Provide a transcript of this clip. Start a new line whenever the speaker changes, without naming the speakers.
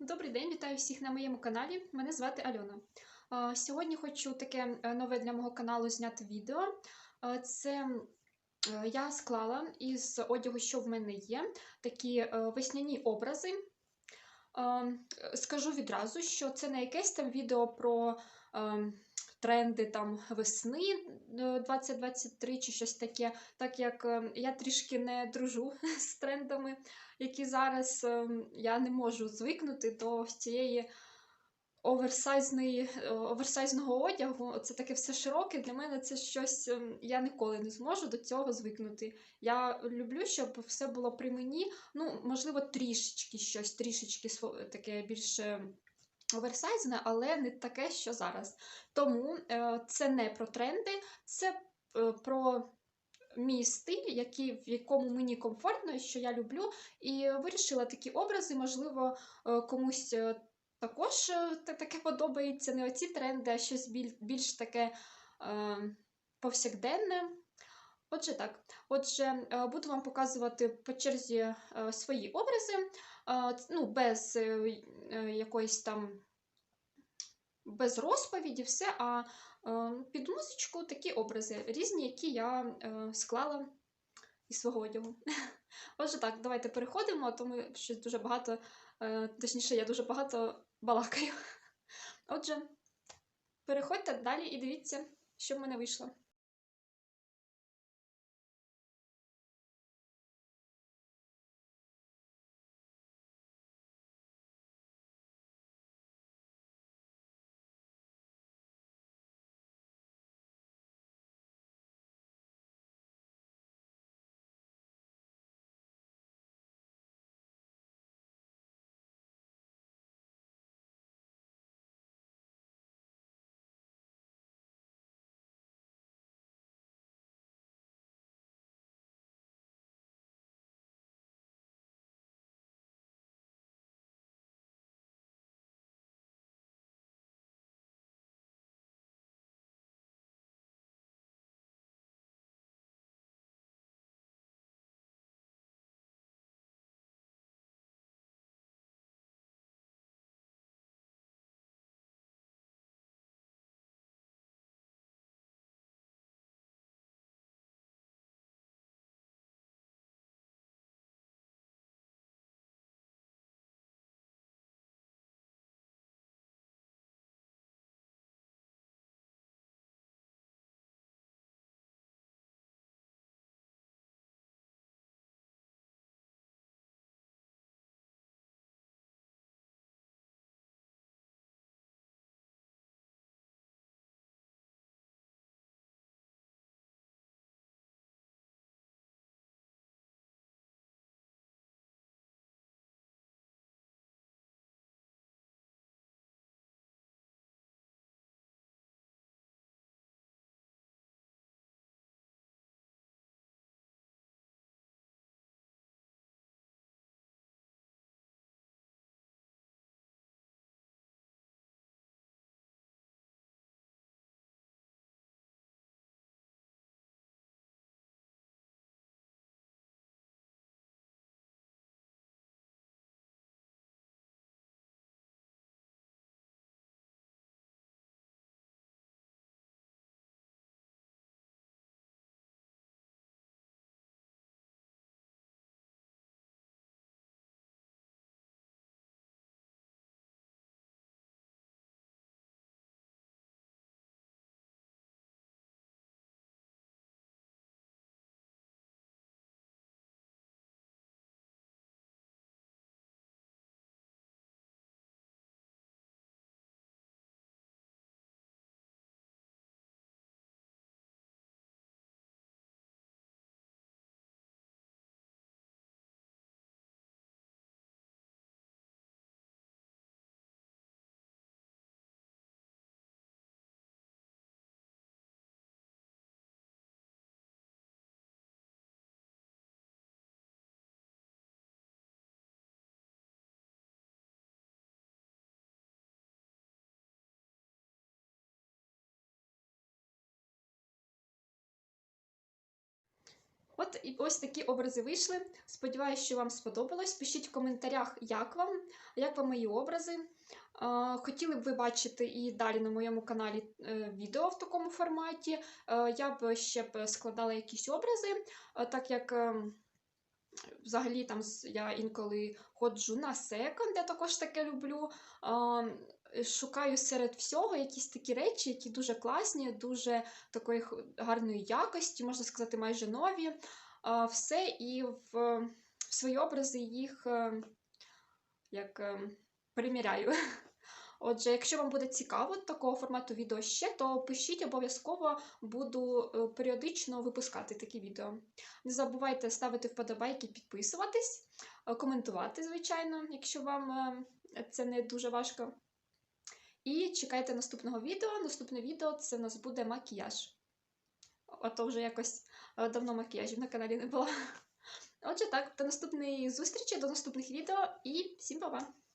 Добрий день, вітаю всіх на моєму каналі. Мене звати Альона. Сьогодні хочу таке е, нове для мого каналу зняти відео. Це е, я склала із одягу, що в мене є, такі е, весняні образи. Скажу відразу, що це не якесь там відео про тренди там весни е, 2023 чи щось таке, так як е, я трішки не дружу з трендами які зараз ем, я не можу звикнути до цієї оверсайзної, е, оверсайзного одягу. Це таке все широке. Для мене це щось. ем, Я ніколи не зможу до цього звикнути. Я люблю, щоб все було при мені. Ну, можливо, трішечки щось, трішечки таке більше. Оверсайзне, але не таке, що зараз. Тому е, це не про тренди, це е, про мій стиль, який, в якому мені комфортно і що я люблю. І вирішила такі образи, можливо, е, комусь також таке подобається. Не оці тренди, а щось біль- більш таке е, повсякденне. Отже, так. Отже, е, буду вам показувати по черзі е, свої образи, е, ну, без якоїсь там без розповіді, все, а під музичку такі образи різні, які я склала із свого одягу. Отже, так, давайте переходимо, а то ми щось дуже багато, точніше, я дуже багато балакаю. Отже, переходьте далі і дивіться, що в мене вийшло. От і ось такі образи вийшли. Сподіваюсь, що вам сподобалось. Пишіть в коментарях, як вам, як вам мої образи. Хотіли б ви бачити і далі на моєму каналі е, відео в такому форматі. Е, Я б ще б складала якісь образи, е, так як е, взагалі там я інколи ходжу на секонд, я також таке люблю. Шукаю серед всього якісь такі речі, які дуже класні, дуже такої гарної якості, можна сказати, майже нові. Все і в, в свої образи їх е, як е, приміряю. Отже, якщо вам буде цікаво такого формату відео ще, то пишіть обов'язково буду е, періодично випускати такі відео. Не забувайте ставити вподобайки, підписуватись, е, коментувати, звичайно, якщо вам е, це не дуже важко. І чекайте наступного відео. Наступне відео це в нас буде макіяж. А то вже якось давно макіяжів на каналі не було. Отже, так, до наступної зустрічі, до наступних відео і всім па-па!